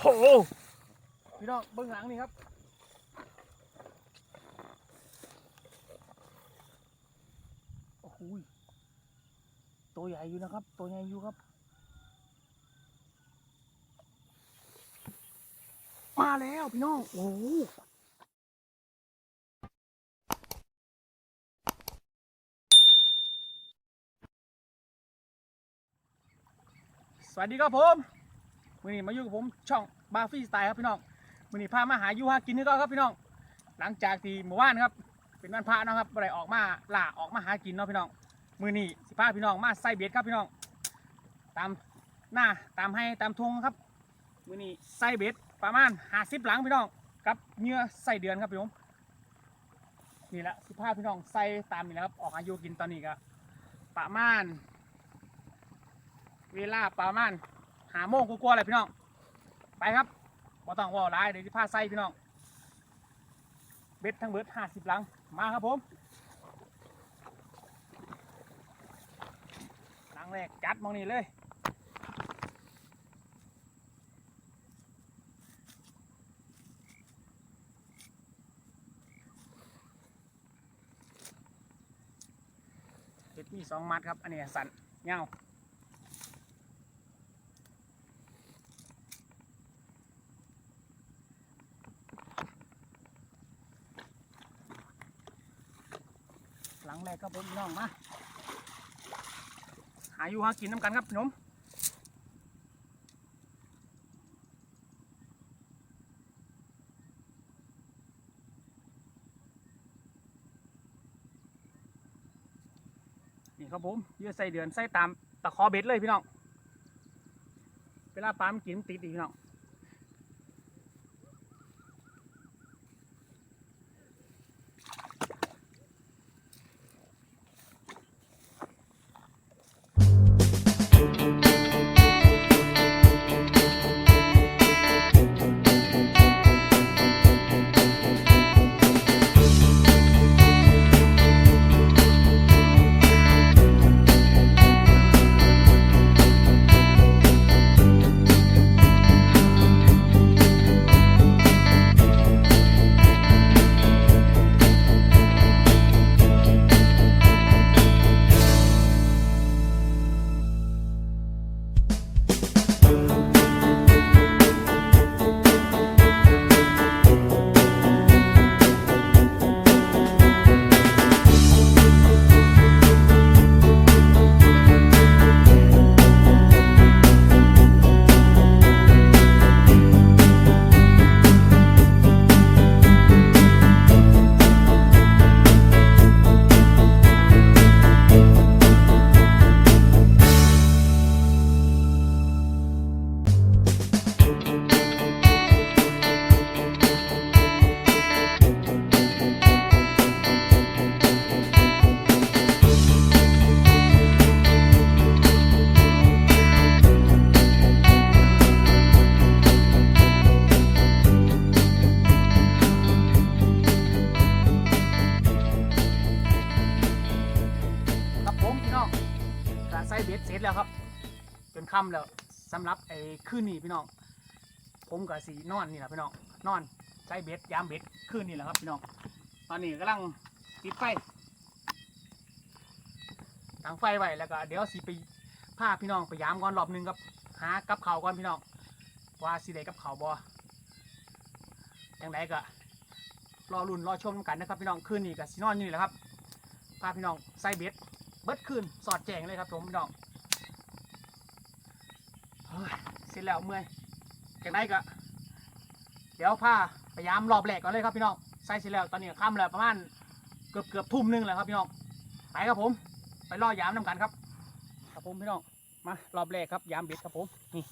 โหพี่น้องเบื้องหลังนี่ครับโอ้โหยตัวใหญ่อยู่นะครับ ตัวใหญ่อยู่ครับ มาแล้วพี่น้องโอ้สวัสดีครับผม วันนี้มาอยู่กับผมช่องบาฟี่สไตล์ครับพี่น้องวันนี้พามาหาอยู่หากินนี่ก็ครับพี่น้อง หลังจากที่เมื่อวานครับ เป็นวันพระเนาะครับบ่ได้ออกมาล่าออกมาหากินเนาะพี่น้อง มือนี้สิพาพี่น้องมาใส่เบ็ดครับพี่น้อง ตามหน้าตามให้ตามทงครับ มือนี้ใส่เบ็ดประมาณหาสิบหลังพี่น้องกับเหงื่อใส่เดือนครับพี่ผมนี่แหละสิพาพี่น้องใส่ตามนี่แหละครับ ออกอายุกินตอนนี้ก็ประมาณเวลาประมาณ หาโมงกลัวาๆเลยพี่น้อง ไปครับบ่ต้องว่าร้ายเดี๋ยวสิพาใส่พี่น้อง เบ็ดทั้งเบิดห้าสิบหลัง มาครับผมหลังแรกจัดมองนี่เลยเบ็ดมีสองมัดครับ อันนี้สันเงาหลังแรก ครับผมน้องมาหาอยู่หากินน้ำกันครับพี่น้องนี่ครับผมเยื่อใส่เดือนใส่ตามตะขอเบ็ดเลยพี่น้อง เวลาปลามันกินมันติดอีกพี่น้อง ค่ำแล้วสำหรับไอ้คืนนี้พี่น้อง ผมกับสีนอนนี่แหละพี่น้องนอนใส่เบ็ดยามเบ็ดคืนนี้แหละครับพี่น้องตอนนี้กำลังติดไฟตั้งไฟไว้แล้วก็เดี๋ยวสิไปพาพี่น้องไปยามก่อนรอบหนึงครับหากับเขาก่อนพี่น้องว่าสิได้กับเขาวบ่จังไดก็รอรุ่นรอชมกันนะครับ พี่น้องคืนนี้กับสีนอนอยู่นี่แหละครับพาพี่น้องใส่เบ็ดเบิดคืนสอดแจงเลยครับผมพี่น้อง เฮ้ยเสร็จแล้วเมื่อยจากนั้นก็เดี๋ยวพาพยายามรอบแรกก่อนเลยครับพี่น้องใส่เสร็จแล้วตอนนี้ค่ำแล้วประมาณเกือบเกือบทุ่มหนึงแล้วครับพี่น้องไปครับผม ไปล่อยามน้ำกันครับ ครับผมพี่น้องมารอบแรกครับยามเบ็ดครับผมนี่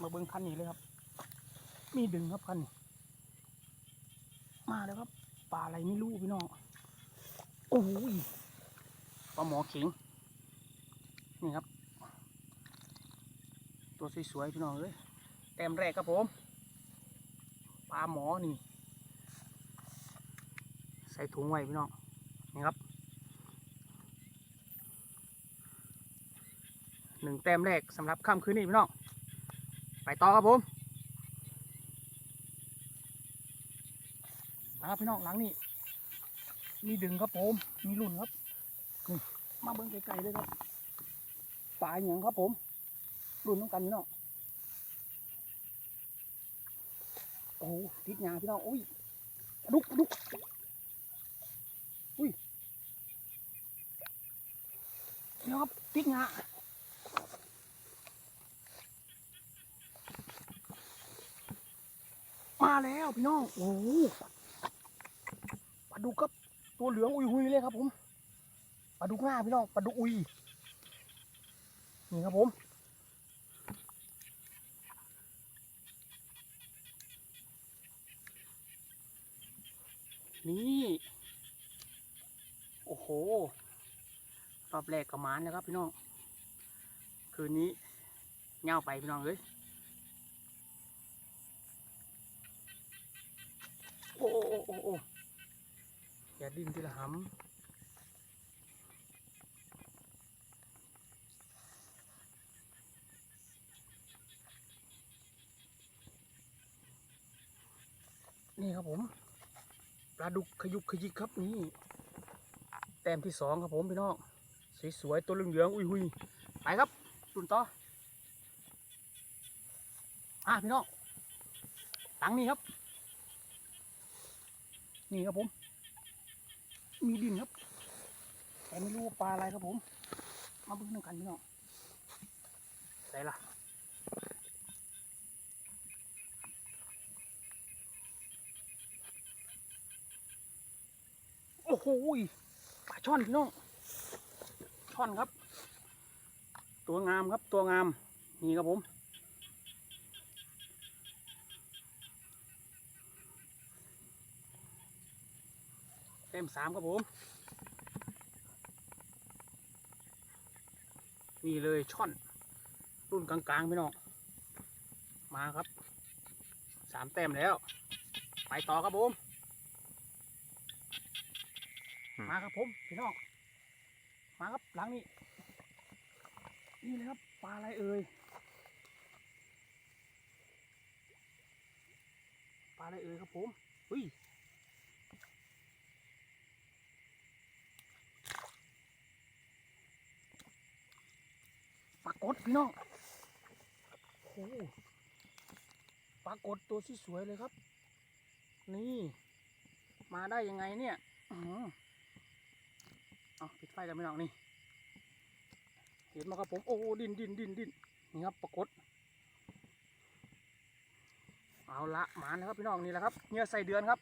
มาเบิ้งคันนี้เลยครับ มีดึงครับคันนี้มาแล้วครับปลาอะไรไม่รู้พี่น้องโอ้ยปลาหมอเข็งนี่ครับ ตัวสวยๆพี่น้องเลยแต้มแรกครับผมปลาหมอนี่ ใส่ถุงไว้พี่น้องนี่ครับหนึ่งแต้มแรกสำหรับค่ำคืนนี้พี่น้องไปต่อครับผมนะครับพี่น้องหลังนี่มีดึงครับผมมีรุ่นครับมาเบิ้งไกลๆเลยครับปลาอย่างครับผม รุ่นต้องกันพี่น้องโอ้ติดหยาพี่น้องอุ้ยลาดุกลาดุกอุ้ยนี่ครับติดหยามาแล้วพี่น้องโอ้ปลาดุกครับตัวเหลืองอุยหุยเลยครับผมปลาดุกหน้าพี่น้องปลาดุกอุยนี่ครับผม นี่โอ้โหรอบแรกก็หมานแล้วครับพี่น้อง คืนนี้เงาไปพี่น้องเลยโอ้โอ้โอ้โอ้โอย่าดิ้นทีละหำนี่ครับผม ลาดุกขยุกขยิกครับนี่แต้มที่สองครับผมพี่น้องสวยๆตัวเหลืองๆอุ้ยหุยไปครับตุนต่ออะพี่น้องตังนี้ครับ นี่ครับผม มีดินครับ แต่ไม่รู้ว่าปลาอะไรครับผม มาเบิ่งนำกันพี่น้องไหนล่ะ โอ้โหยปลาช่อนพี่น้องช่อนครับ ตัวงามครับตัวงามนี่ครับผมเต็มสามครับผม นี่เลยช่อน รุ่นกลางๆพี่น้องมาครับสามแต้มแล้ว ไปต่อครับผม มาครับผมพี่น้องมาครับหลังนี้นี่เลยครับปลาอะไรเอ่ยปลาอะไรเอ่ยครับผมเฮ้ยปลากดพี่น้องโอ้โหปลากดตัวที่สวยเลยครับ นี่ มาได้ยังไงเนี่ย อือ เอาปิดไฟกันไม่น้องนี่เห็นไหมครับผมโอ้ดินดินดินดินนี่ครับปรากฏเอาละหมานะครับพี่น้องนี่แหละครับเนื้อใส่เดือนครับ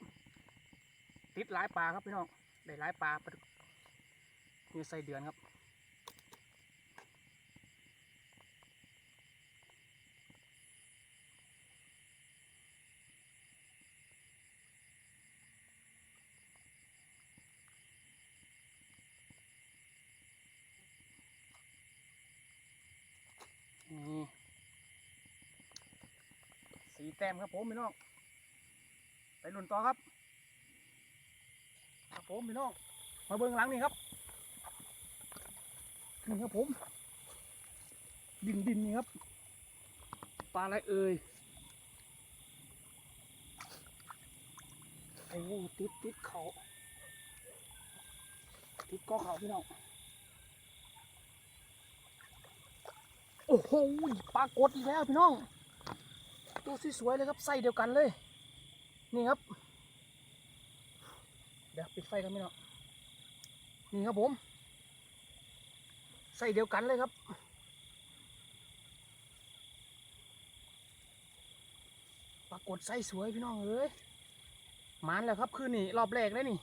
ติดหลายปลาครับพี่น้องได้หลายปลาเนื้อใส่เดือนครับ นี่สี แต้มครับผมพี่น้อง ไปลุนต่อครับ ครับผมพี่น้อง มาเบิ้งหลังนี่ครับ นี่ครับผม ดินดินนี่ครับ ปลาอะไรเอ่ยโอ้ติดติดเขาติดกอเขาพี่น้อง โอ้โหปลากดอีกแล้วพี่น้อง ตัวสวยๆเลยครับไส้เดียวกันเลย นี่ครับ เดี๋ยวปิดไฟกันพี่น้องนี่ครับผมไส้เดียวกันเลยครับปรากฏไส้สวยพี่น้องเอ้ยมันแล้วครับคืนนี้รอบแรกเลยนี่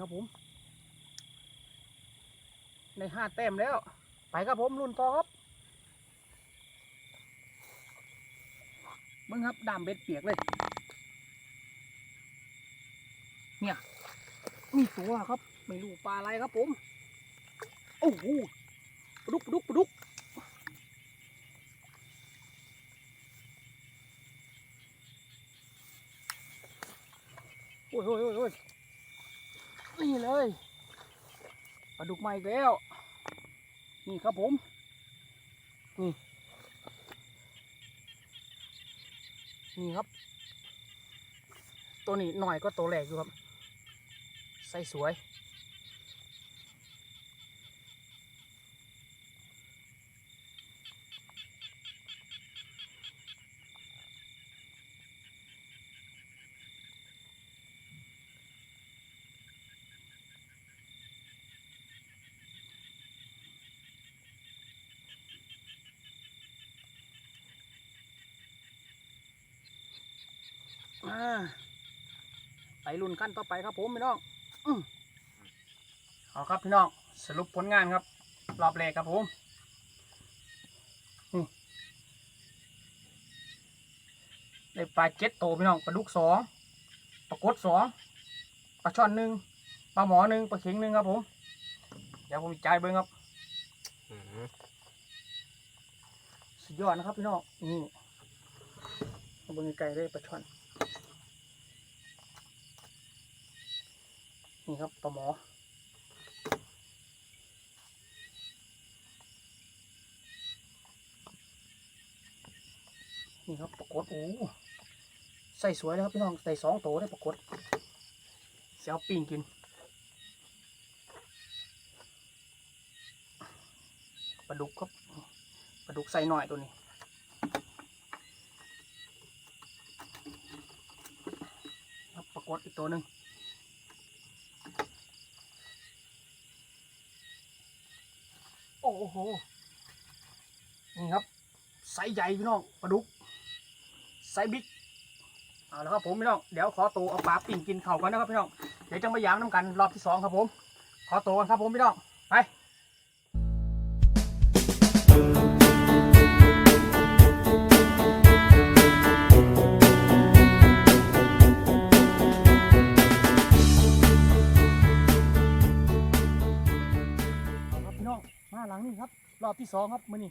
ครับผม ในห้าแต้มแล้ว ไปครับผมรุ่นต่อครับมึงครับดามเบ็ดเปียกเลย เนี่ย มีตัวครับ ไม่รู้ปลาอะไรครับผม โอ้โหลาดุกลาดุกลาดุกโอ้ยโอ้ยโอ้ย นี่เลยปลาดุกมาอีกแล้ว นี่ครับผม นี่ นี่ครับ ตัวนี้หน่อยก็ตัวแหลกอยู่ครับใส่สวย อ่าไปรุ่นขั้นต่อไปครับผมพี่น้องอื้อเอาครับพี่น้องสรุปผลงานครับ รอบแรกครับผมนี่ได้ปลาเจ็ดโตวพี่น้องปลาดุกสองปลากดสองปลาช่อนหนึ่งปลาหมอหนึ่งปลาเข็งหนึ่งครับผม เดี๋ยวผมจ่ายเบิ้งครับสุดยอดนะครับพี่น้องนี่เอาเบิ้งไกลๆเลยปลาช่อน นี่ครับปลาหมอนี่ครับปรากฏโอ้ใส่สวยเลยครับพี่น้องใส่สองโตได้ปรากฏเสียวปิ้งกินปลาดุกครับปลาดุกใส่หน่อยตัวนี้ครับปรากฏอีกตัวหนึ่ง โห นี่ครับไซส์ใหญ่พี่น้องปลาดุกไซส์บิ๊กเอาละครับผมพี่น้อง เดี๋ยวขอตัวเอาปลาปิ่งกินเข่ากันนะครับพี่น้อง เดี๋ยวจะมายามน้ำกันรอบที่สองครับผม ขอตัวกันครับผมพี่น้องาหลังนี้ครับรอบที่สองครับมื่อนี้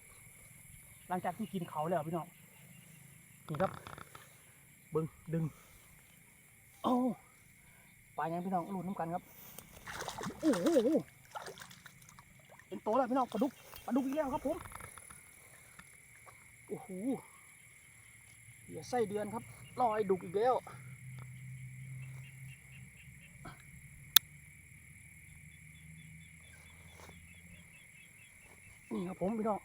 หลังจากที่กินเขาแล้วพี่น้องนี่ครับเบิ้งดึงโอ้ปลายังพี่น้องลุ้นน้ำกันครับโอ้โหเป็นโตแล้วพี่น้องปลาดุกปลาดุกอีกแล้วครับผมโอ้โหอย่าไส้เดือนครับลอยดุกอีกแล้ว นี่ครับผมพี่น้อง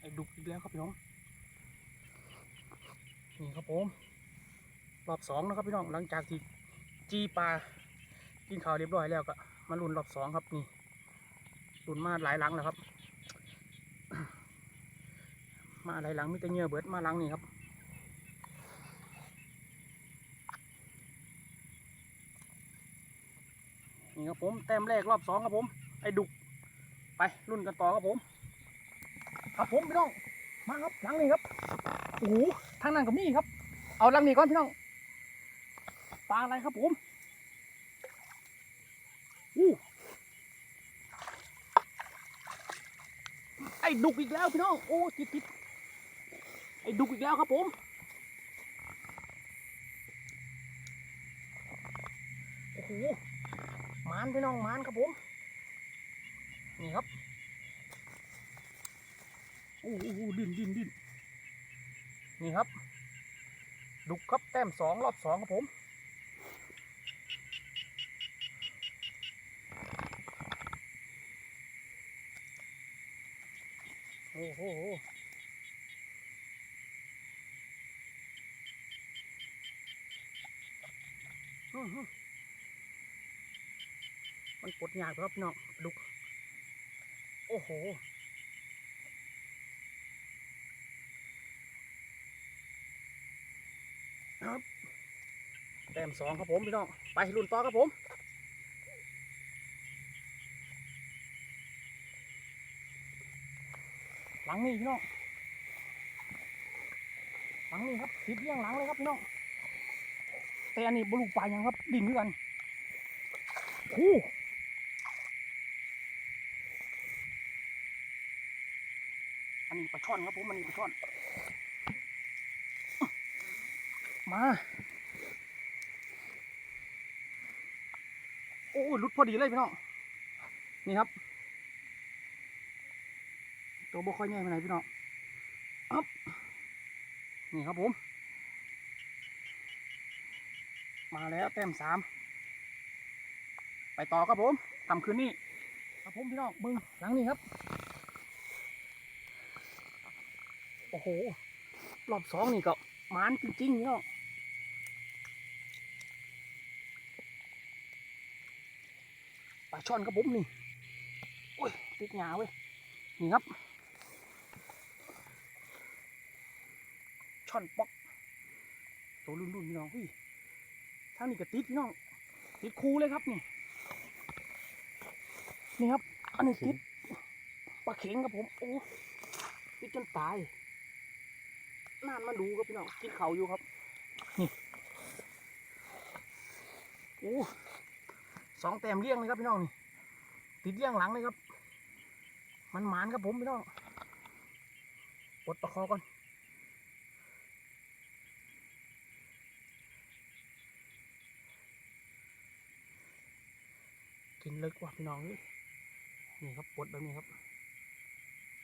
ไอ้ดุกอีกแล้วครับพี่น้องนี่ครับผมรอบสองนะครับพี่น้องหลังจากที่จีปลากินข้าวเรียบร้อยแล้วก็มาลุนรอบสองครับนี่ลุนมาหลายหลังแล้วครับ มาหลายหลังมีแต่เงื่อเบิดมาหลังนี่ครับนี่ครับผมแต้มแรกรอบสองครับผมไอ้ดุก ไปรุ่นกันต่อครับผม ครับผมพี่น้องมาครับหลังนี้ครับโอ้โหทางนั้นกับนี่ครับ เอาหลังนี้ก่อนพี่น้องปลาอะไรครับผมอู้ไอ้ดุกอีกแล้วพี่น้องโอ้ติดติดไอ้ดุกอีกแล้วครับผมโอ้โหมานพี่น้องมานครับผม นี่ครับโอ้โหดิ้นดิ้นดิ้นนี่ครับ ดุกครับแต้มสองรอบสองครับผมโอ้โหมันปลดยากครับน้องดุก โอ้โห ครับแต้มสองครับผมพี่น้อง ไปรุ่นต่อครับผมหลังนี้พี่น้องหลังนี้ครับติดเลี้ยงหลังเลยครับพี่น้องแต่อันนี้บลูกปลายังครับดิ่งด้วยกันคู่อันนี้ปลา ช่อนครับผมอันนี้ปลาช่อน มา โอ้หลุดพอดีเลยพี่น้อง นี่ครับ ตัวบ่ค่อยใหญ่มาไหนพี่น้องอ๊บนี่ครับผม มาแล้วแต้มสาม ไปต่อครับผมทำคืนนี้ครับผมพี่น้องเบิ้งหลังนี้ครับ โอ้โห รอบสองนี่ก็หมานจริงๆพี่น้องปลาช่อนครับผมนี่ โอ้ย ติดหงาเว้ย นี่ครับ ช่อนปอก ตัวรุ่นๆพี่น้องพี่ทางนี้ก็ติดพี่น้อง ติดคูเลยครับนี่ นี่ครับ อันนี้ติดปลาเข็งครับผม โอ้ติดจนตาย นานมาดูครับพี่น้องกินเขาอยู่ครับ นี่โอ้สองแต้มเลี้ยงเลยครับพี่น้องนี่ติดเลี้ยงหลังเลยครับ มันหมานครับผมพี่น้องปลดประคอก่อนกินเลิกว่ะพี่น้องนี่นี่ครับปลดแบบนี้ครับ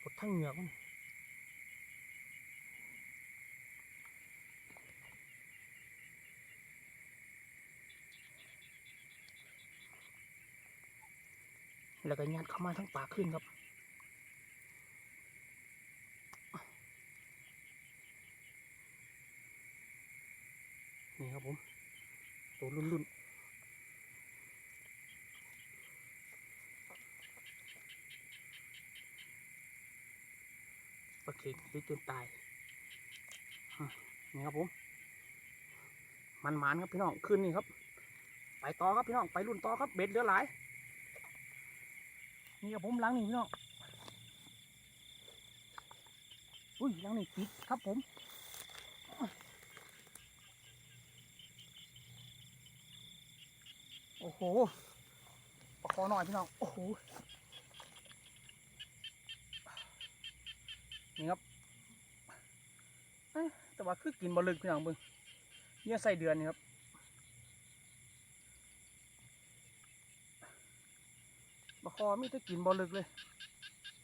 ปลดทั้งเหงือกมัน แล้วก็ยัดเข้ามาทั้งปากขึ้นครับนี่ครับผมตัวรุ่นรุ่นปลาเข็งติดจนตายนี่ครับผม มันหมานครับพี่น้องขึ้นนี่ครับ ไปต่อครับพี่น้องไปรุ่นต่อครับเบ็ดเหลือหลาย นี่ครับผมล้างนี่พี่น้องอุ้ยล้างนี่ติดครับผมโอ้โหประคอหน่อยพี่น้องโอ้โหนี่ครับแต่ว่าคือกินบอลึกพี่น้องเบิ่งเนี่ยใส่เดือนนี่ครับ บะ คอมีแต่กินบ่ลึกเลย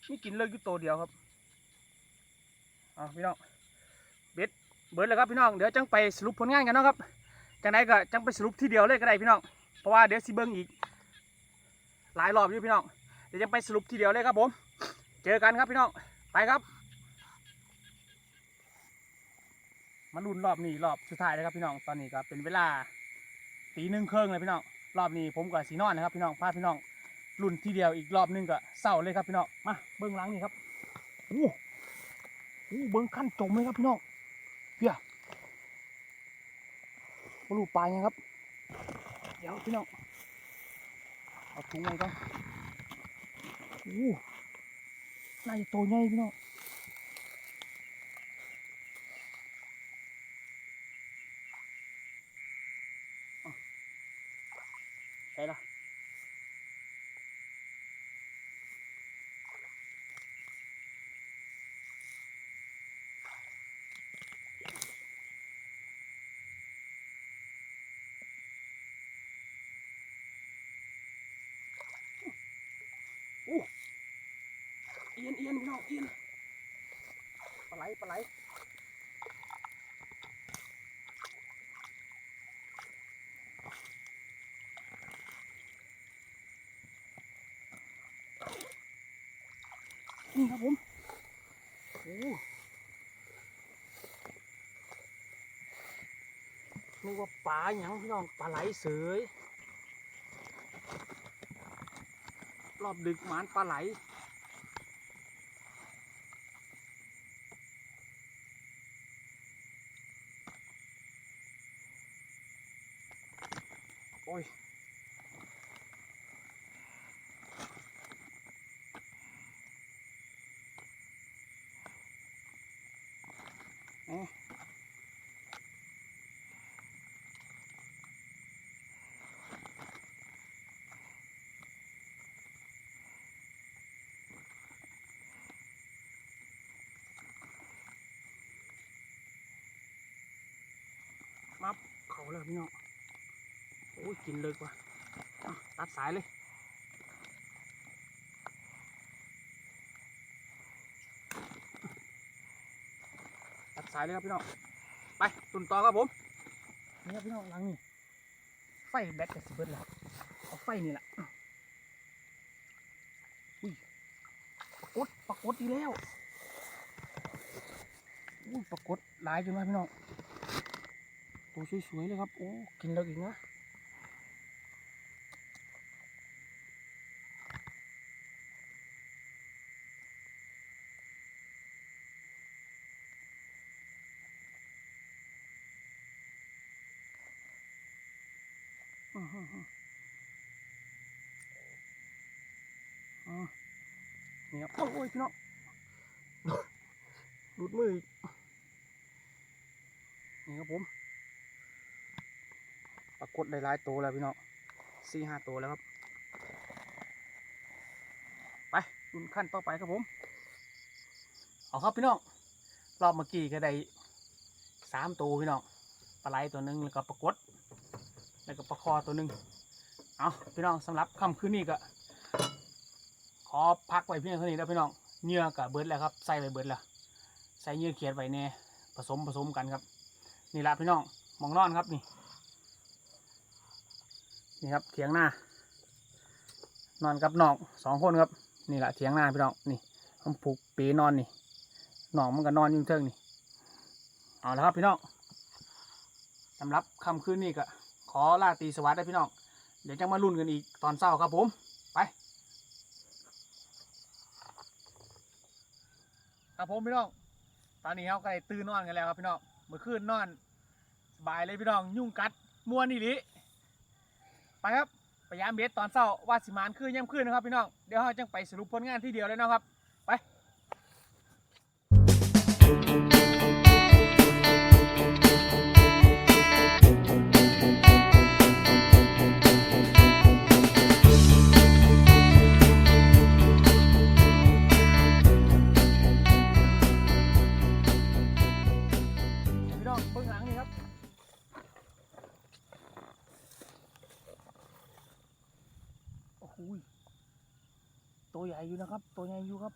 มีกินเลิกอยู่ตัวเดียวครับอ่าพี่น้องเบ็ดเบิดแล้วครับพี่น้องเดี๋ยวจังไปสรุปผลงานกันนะครับจังไดก็จังไปสรุปทีเดียวเลยก็ได้พี่น้องเพราะว่าเดี๋ยวสิเบิ้งอีก หลายรอบอยู่พี่น้องเดี๋ยวจังไปสรุปทีเดียวเลยครับผม เจอกันครับพี่น้องไปครับมาลุ้นรอบนี้รอบสุดท้ายเลยครับพี่น้องตอนนี้ก็เป็นเวลาตีหนึ่งครึ่งเลยพี่น้องรอบนี้ผมกับสีนอนนะครับพี่น้องพาพี่น้อง รุ่นทีเดียวอีกรอบหนึงก็เศร้าเลยครับพี่น้องมาเบิ้องหลังนี่ครับโอ้โหเบิ้องขั้นจมเลยครับพี่น้องเพี้ยมาลูปลายนะครับ เดี๋ยวพี่น้องเอาถุงไว้ก่อนโอ้น่าจะโตใหญ่พี่น้องใช่ละ อียนเอียนพี่น้องเอียนปลาไหลปลาไหลนี่ครับผมโอ้นึกว่าปลาหยังพี่น้องปลาไหลเสยรอบดึกหมานปลาไหล อ้ยเอ๊ะมาเขาเลยพี่น้อง อ้ยกินเลยกว่าอะตัดสายเลยสายเลยครับพี่น้องไปตุนต่อครับผมนี่ครับพี่น้องหลังนี่ไฟแบตกับสิเบิร์ดแล้วเอาไฟนี่แหละอุ้ยปรากฏปรากฏดีแล้วอุ้ยปรากฏหลายจนมาพี่น้องตัวสวยๆเลยครับโอ้กินแล้วอีกนะ อือฮึฮึอ๋อนี่ครับโอ้ย พี่น้องหลุดมืออีกนี่ครับผมปรากฏหลายๆตัวแล้วพี่น้องสี่ห้าตัวแล้วครับ ไปดุนขั้นต่อไปครับผม เอาครับพี่น้องรอบเมื่อกี้ก็ได้สามตัวพี่น้องปลาไหลตัวหนึ่งแล้วก็ปรากฏแล้วก็ปลาคอตัวหนึ่งเอาพี่น้องสำหรับค่ำคืนนี้ก็ ขอพักไว้เพียงเท่านี้แล้วพี่น้อง เหงื่อกับเบิร์ดแล้วครับใส่ไปเบิร์ดแล้วใส่เหงื่อเขียดไว้แน่ผสมผสมกันครับนี่ละพี่น้องมองนอนครับนี่นี่ครับเถียงหน้านอนกับนองสองคนครับนี่แหละเถียงหน้าพี่น้องนี่ผมผูกเปนอนนี่น้องมันก็นอนยุ่งเทิงนี่เอาละครับพี่น้องสำหรับคำคืนนี้ก็ขอลาตีสวัสดิ์ได้พี่น้องเดี๋ยวจะมาลุ้นกันอีกตอนเช้าครับผม ไป ครับผมพี่น้อง ตอนนี้เขาก็ได้ตื่นนอนกันแล้วครับพี่น้องเมื่อคืนนอนสบายเลยพี่น้องยุ่งกัดมวนนี่ลีไปครับพยายามเบสตอนเช้าว่าสิมานคืนย่ำคืนนะครับพี่น้องเดี๋ยวเราจังไปสรุปผลงานที่เดียวเลยเนาะครับ ตัวใหญ่อยู่นะครับ ตัวใหญ่อยู่ครับ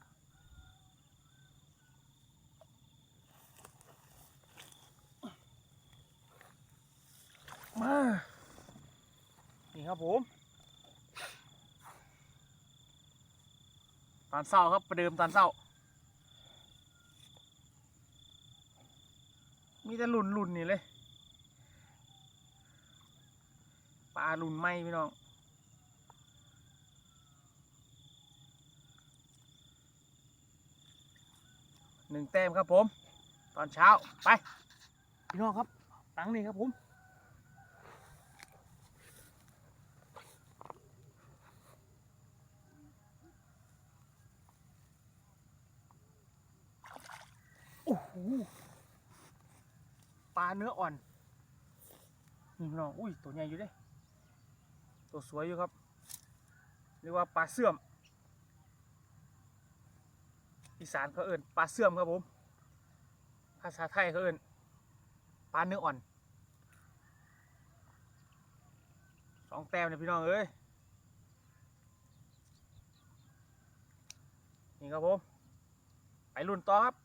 มานี่ครับผมตอนเศร้าครับประเดิมตอนเศร้า มีแต่หลุนหลุนนี่เลยปลาหลุนไหมพี่น้อง หนึ่งแต้มครับผม ตอนเช้าไปพี่น้องครับตังนี่ครับผมโอ้โหปลาเนื้ออ่อนนี่พี่น้องอุ้ยตัวใหญ่อยู่เด้ตัวสวยอยู่ครับเรียกว่าปลาเสื่อม อีสานเขาเอิ้นปลาเสื่อมครับผม ภาษาไทยเขาเอิ้นปลาเนื้ออ่อนสองแต้มเนี่ยพี่น้องเอ้ยนี่ครับผมไปรุ่นต่อครับ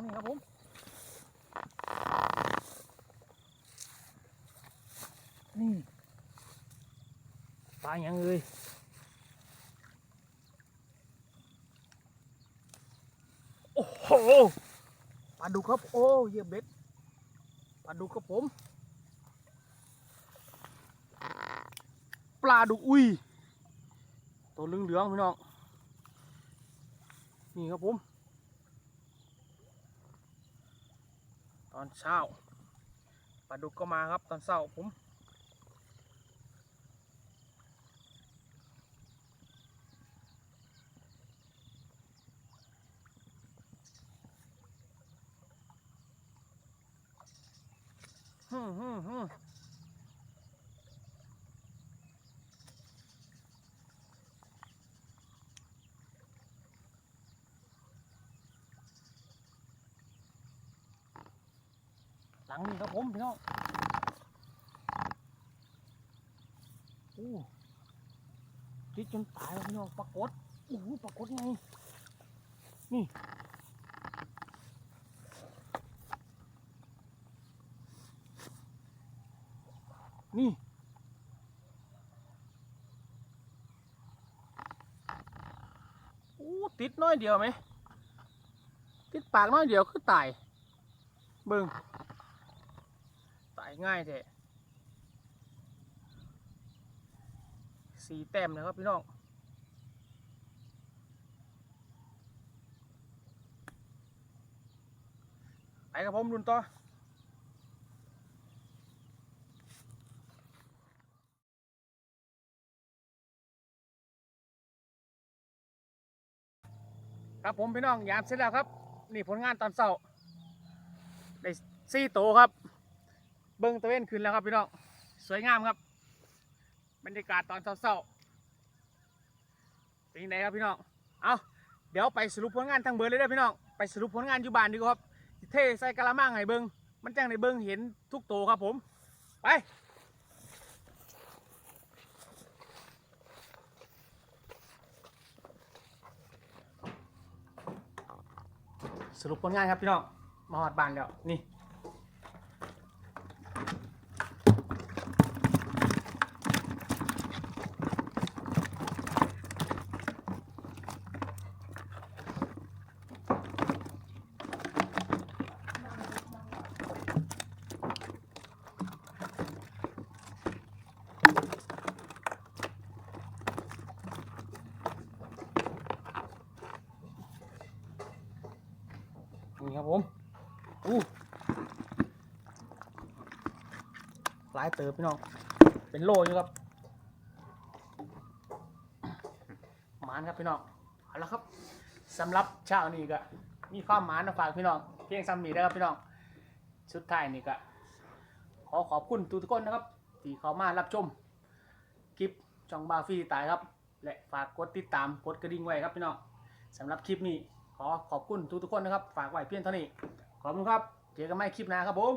ครับพี่น้องครับผมนี่ปลาอย่างเลยโอ้โหปลาดุครับโอ้เยียเบ็ดปลาดุครับผม ปลาดุอุ้ยตัวเหลืองๆพี่น้องนี่ครับผม อนเช้าปลาดุกก็มาครับตอนเช้าผมฮึ่มฮึ่มฮึ่ม งนี่ครับผมพี่น้องโอ้ติดจนตายแล้วพี่น้องปรากฏโอ้โหปรากฏไงนี่นี่อู้ติดน้อยเดียวไหมติดปากน้อยเดียวคือตายเบิ่ง ง่ายแท้สีแต้มนะครับพี่น้องไปกับผมรุนต่อครับผมพี่น้องยามเสร็จแล้วครับ นี่ผลงานตอนเช้าได้ซี่โตครับ เบิ้งตะเวนขึ้นแล้วครับพี่น้องสวยงามครับ บรรยากาศตอนเช้าๆเป็นยังไงครับพี่น้องเอาเดี๋ยวไปสรุปผลงานทางเบอร์เลยเด้อพี่น้องไปสรุปผลงานอยู่บ้านดีกว่าครับเทใส่กะละมังให้เบิ้งมันจังในเบิ้งเห็นทุกโตครับผม ไปสรุปผลงานครับพี่น้องมาหอดบานแล้วนี่นี่ครับผม อู้ห ลายเติบพี่น้อง เป็นโลอยู่ครับหมานครับพี่น้องเอาละครับสำหรับเช้านี้ก็มีความหมานมาฝากพี่น้อง เพียงซ้ำนี้นะครับพี่น้องสุดท้ายนี่ก็ขอขอบคุณทุกๆคนนะครับ ที่เข้ามารับชมคลิปช่องบาฟรีตายครับ และฝากกดติดตามกดกระดิ่งไว้ครับพี่น้องสำหรับคลิปนี้ขอขอบคุณทุกๆคนนะครับ ฝากไว้เพียงเท่านี้ขอบคุณครับเจอกันใหม่คลิปหน้าครับผม